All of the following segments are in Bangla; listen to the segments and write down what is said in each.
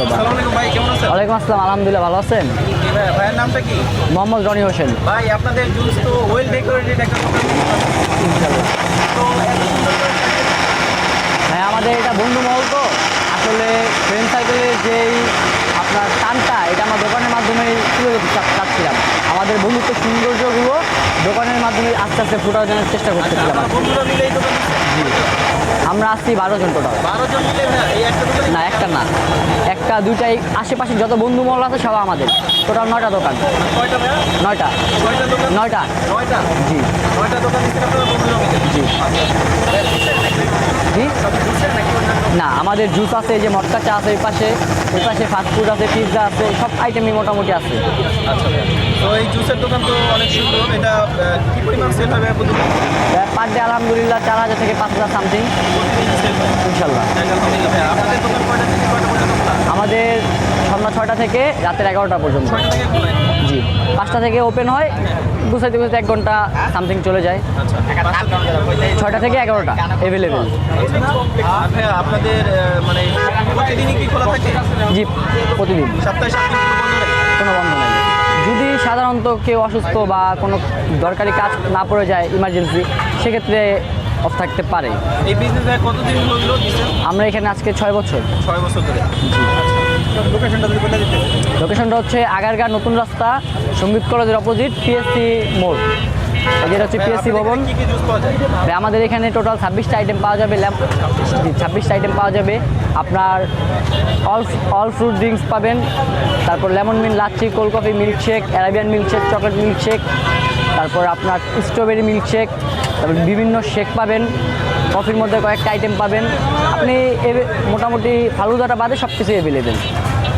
ওয়ালাইকুম আসসালাম আলহামদুলিল্লাহ ভালো আছেন? ভাইয়ের নামটা কি? মোহাম্মদ রনি হোসেন। ভাই আপনাদের জুস তো ওয়েল ডেকোরেটেড একটা হ্যাঁ আমাদের এটা বন্ধু মহল তো। আসলে ফ্রেন্ড সার্কেলের যেই আপনার টানটা এটা আমরা দোকানের মাধ্যমে তুলে ধরতে চাচ্ছিলাম। আমাদের বন্ধুত্ব সৌন্দর্যগুলো দোকানের মাধ্যমে আস্তে আস্তে ফোটানোর চেষ্টা করতেছিলাম। বন্ধুরা মিলে দোকান দিচ্ছেন? আমরা আসছি বারো জন টোটাল। বারো জন না একটা না একটা দুইটাই আশেপাশে যত বন্ধু মহল আছে সব আমাদের। টোটাল নয়টা দোকান। নয়টা। নয়টা। জি। জি। জি? না আমাদের জুস আছে এই যে মটকা চা আছে এই পাশে এই পাশে ফাস্টফুড আছে পিৎজা আছে সব আইটেমই মোটামুটি আছে। আচ্ছা। তো এই জুসের দোকান তো অনেক সুন্দর। এটা কি পরিমাণ সেল হবে প্রতিদিন পার ডে আলহামদুলিল্লাহ চার হাজার থেকে পাঁচ হাজার সামথিং ইনশাল্লাহ। আপনাদের দোকান কয়টা থেকে কয়টা পর্যন্ত আমাদের সন্ধ্যা ছয়টা থেকে রাতের এগারোটা পর্যন্ত। জি। পাঁচটা থেকে ওপেন হয় দু গুছাইতে গুছাইতে এক ঘণ্টা সামথিং চলে যায়। আচ্ছা ছয়টা থেকে এগারোটা অ্যাভেলেবেল আপনাদের মানে প্রতিদিনই কি খোলা থাকে? জি প্রতিদিন। সপ্তাহে কোনো বন্ধ সাধারণত কেউ অসুস্থ বা কোনো দরকারি কাজ না পড়ে যায় ইমার্জেন্সি সেক্ষেত্রে অফ থাকতে পারে। এই বিজনেস কতদিন হলো আমরা এখানে আজকে ছয় বছর। ছয় বছর ধরে। লোকেশনটা হচ্ছে আগারগাঁ নতুন রাস্তা সংগীত কলেজের অপোজিট পিএসসি মোড়। যেটা হচ্ছে পিএসসি ভবন। আমাদের এখানে টোটাল ছাব্বিশটা আইটেম পাওয়া যাবে ল্যাম্প ছাব্বিশটা আইটেম পাওয়া যাবে। আপনার অল অল ফ্রুট ড্রিঙ্কস পাবেন তারপর lemon mint lassi cold coffee milkshake Arabian milkshake chocolate milkshake তারপর আপনার স্ট্রবেরি মিল্কশেক তারপর বিভিন্ন শেক পাবেন। কফির মধ্যে কয়েকটা আইটেম পাবেন। আপনি এ- মোটামুটি ফালুদাটা বাদে সব কিছু অ্যাভেলেবেল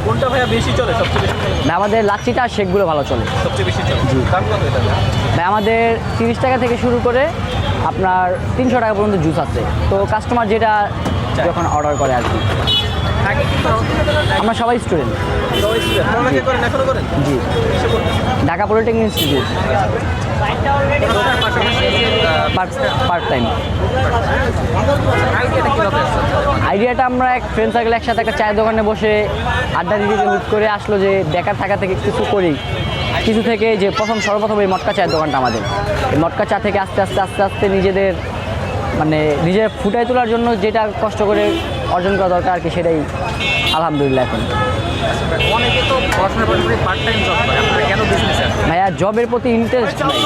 কোনটা ভাইয়া বেশি চলে সবচেয়ে বেশি আমাদের লাচ্ছিটা আর শেকগুলো ভালো চলে। সবচেয়ে বেশি চলে। দাম কত এটা ভাই আমাদের তিরিশ টাকা থেকে শুরু করে আপনার তিনশো টাকা পর্যন্ত জুস আছে। তো কাস্টমার যেটা যখন অর্ডার করে আর কি। আমরা সবাই স্টুডেন্ট জি। Dhaka polytechnic institute part time আইডিয়াটা আমরা এক ফ্রেন্ড সার্কেল একসাথে একটা চায়ের দোকানে বসে আড্ডা দিতে হুট করে আসলো যে বেকার থাকা থেকে কিছু করি। কিছু থেকে যে প্রথম সর্বপ্রথম এই মটকা চায়ের দোকানটা আমাদের। এই মটকা চা থেকে আস্তে আস্তে আস্তে আস্তে নিজেদের মানে নিজের ফুটাই তোলার জন্য যেটা কষ্ট করে অর্জন করা দরকার আর কি সেটাই আলহামদুলিল্লাহ এখন। অনেকে তো পড়াশোনার পাশাপাশি পার্ট টাইম জব করে আপনারা কেন বিজনেস ভাইয়া জবের প্রতি ইন্টারেস্ট নেই।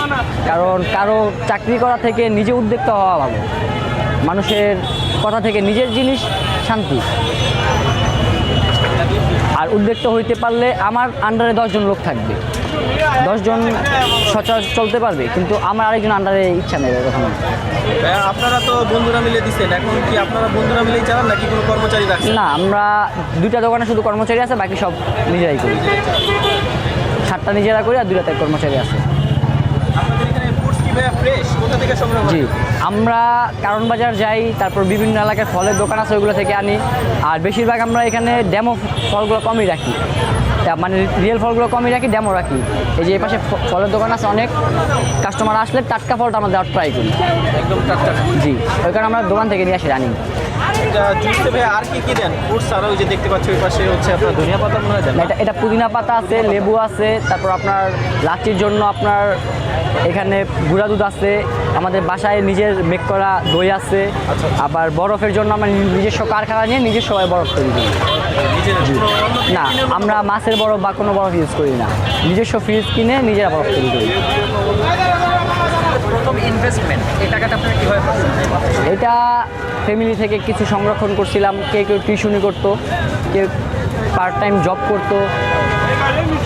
কারণ কারও চাকরি করা থেকে নিজে উদ্যোক্তা হওয়া ভালো। মানুষের কথা থেকে নিজের জিনিস শান্তি। আর উদ্যোক্তা হইতে পারলে আমার আন্ডারে দশজন লোক থাকবে। দশজন সচরাচর চলতে পারবে কিন্তু আমার আরেকজন আন্ডারে ইচ্ছা নেই কখনো। আপনারা তো বন্ধুরা মিলে দিচ্ছেন এখন কি আপনারা বন্ধুরা মিলেই চালান নাকি কোনো কর্মচারী না আমরা দুইটা দোকানে শুধু কর্মচারী আছে বাকি সব নিজেরাই করি। সাতটা নিজেরা করি আর দুইটাতে কর্মচারী আছে। জি আমরা কারণ বাজার যাই তারপর বিভিন্ন এলাকায় ফলের দোকান আছে ওইগুলো থেকে আনি। আর বেশিরভাগ আমরা এখানে ড্যামো ফলগুলো কমই রাখি। মানে রিয়েল ফলগুলো কমই রাখি ড্যামো রাখি। এই যে পাশে ফলের দোকান আছে অনেক। কাস্টমার আসলে টাটকা ফলটা আমরা দেওয়ার ট্রাই করি। একদম টাটকা। জি ওই কারণে আমরা দোকান থেকে নিয়ে আসি রানিং জুসে ভাই আর কি কি দেন? ফুডস ছাড়াও যে দেখতে পাচ্ছি ওই পাশে হচ্ছে আপনার ধনিয়া পাতা মনে হয় দেন এটা এটা পুদিনা পাতা আছে লেবু আছে তারপর আপনার লাচির জন্য আপনার এখানে গুঁড়া দুধ আছে আমাদের বাসায় নিজের মেক করা দই আছে আচ্ছা। আবার বরফের জন্য আমরা নিজস্ব কারখানা নিয়ে নিজস্ব সবাই বরফ তৈরি করি। না আমরা মাছের বরফ বা কোনো বরফ ইউজ করি না। নিজস্ব ফ্রিজ কিনে নিজেরা বরফ তৈরি করি। প্রথম ইনভেস্টমেন্ট এই টাকাটা এটা ফ্যামিলি থেকে কিছু সংরক্ষণ করছিলাম। কেউ কেউ টিউশনি করতো, কেউ পার্ট টাইম জব করতো।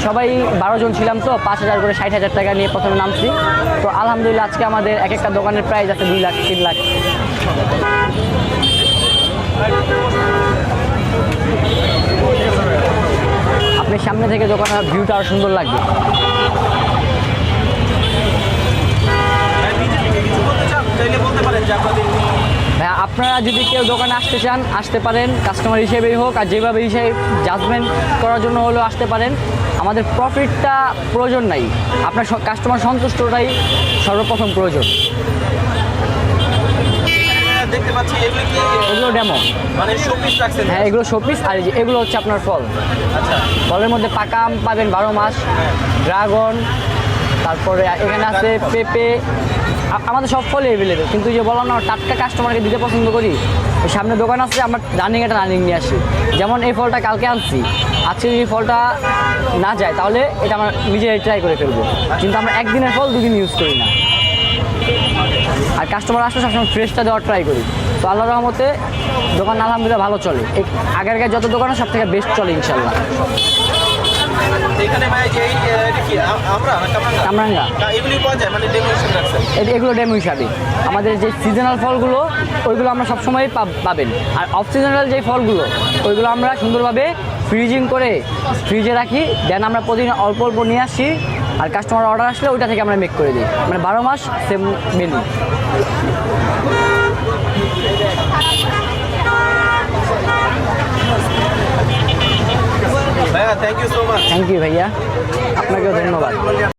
সবাই বারো জন ছিলাম তো, পাঁচ হাজার করে ষাট হাজার টাকা নিয়ে প্রথমে নামছি। তো আলহামদুলিল্লাহ আজকে আমাদের এক একটা দোকানের প্রাইস আছে দুই লাখ, তিন লাখ। আপনি সামনে থেকে দোকানের ভিউটা আরও সুন্দর লাগবে নিজে থেকে কিছু বলতে চান চাইলে বলতে পারেন যে আপনাদের ভাই আপনারা যদি কেউ দোকানে আসতে চান আসতে পারেন। কাস্টমার হিসেবেই হোক আর যেভাবে হিসেবে জাজমেন্ট করার জন্য হলেও আসতে পারেন। আমাদের প্রফিটটা প্রয়োজন নাই। আপনার কাস্টমার সন্তুষ্টটাই সর্বপ্রথম প্রয়োজন। দেখতে পাচ্ছি এগুলো কি এগুলো ডেমো মানে শোপিস রাখছেন? হ্যাঁ এগুলো শোপিস আর এগুলো হচ্ছে আপনার ফল। আচ্ছা। ফলের মধ্যে পাকা আম পাবেন বারো মাস। ড্রাগন তারপরে এখানে আছে পেঁপে আমাদের সব ফলই অ্যাভেলেবেল কিন্তু যে বললাম না, টাটকা কাস্টমারকে দিতে পছন্দ করি। ওই সামনে দোকান আছে, আমরা রানিং একটা রানিং নিয়ে আসি। যেমন এই ফলটা কালকে আনছি, আজকে যদি ফলটা না যায়, তাহলে এটা আমরা নিজে ট্রাই করে ফেলব। কিন্তু আমরা একদিনের ফল দুদিন ইউজ করি না। আর কাস্টমার আসলে সবসময় ফ্রেশটা দেওয়ার ট্রাই করি। তো আল্লাহ রহমতে দোকান আলহামদুলিল্লাহ ভালো চলে। এই আগের যত দোকান সব থেকে বেস্ট চলে ইনশাল্লাহ এখানে ভাই যে কি? আমরা কামরাঙ্গা? এগুলি পাওয়া যায়? মানে এগুলো ডেমো হিসাবে। আমাদের যে সিজনাল ফলগুলো ওইগুলো আমরা সবসময় পাবেন। আর অফ সিজনাল যে ফলগুলো ওইগুলো আমরা সুন্দরভাবে ফ্রিজিং করে ফ্রিজে রাখি। দেন আমরা প্রতিদিন অল্প অল্প নিয়ে আসি। আর কাস্টমার অর্ডার আসলে ওইটা থেকে আমরা মেক করে দিই। মানে বারো মাস same menu so much thank you ভাইয়া। আপনাকেও ধন্যবাদ।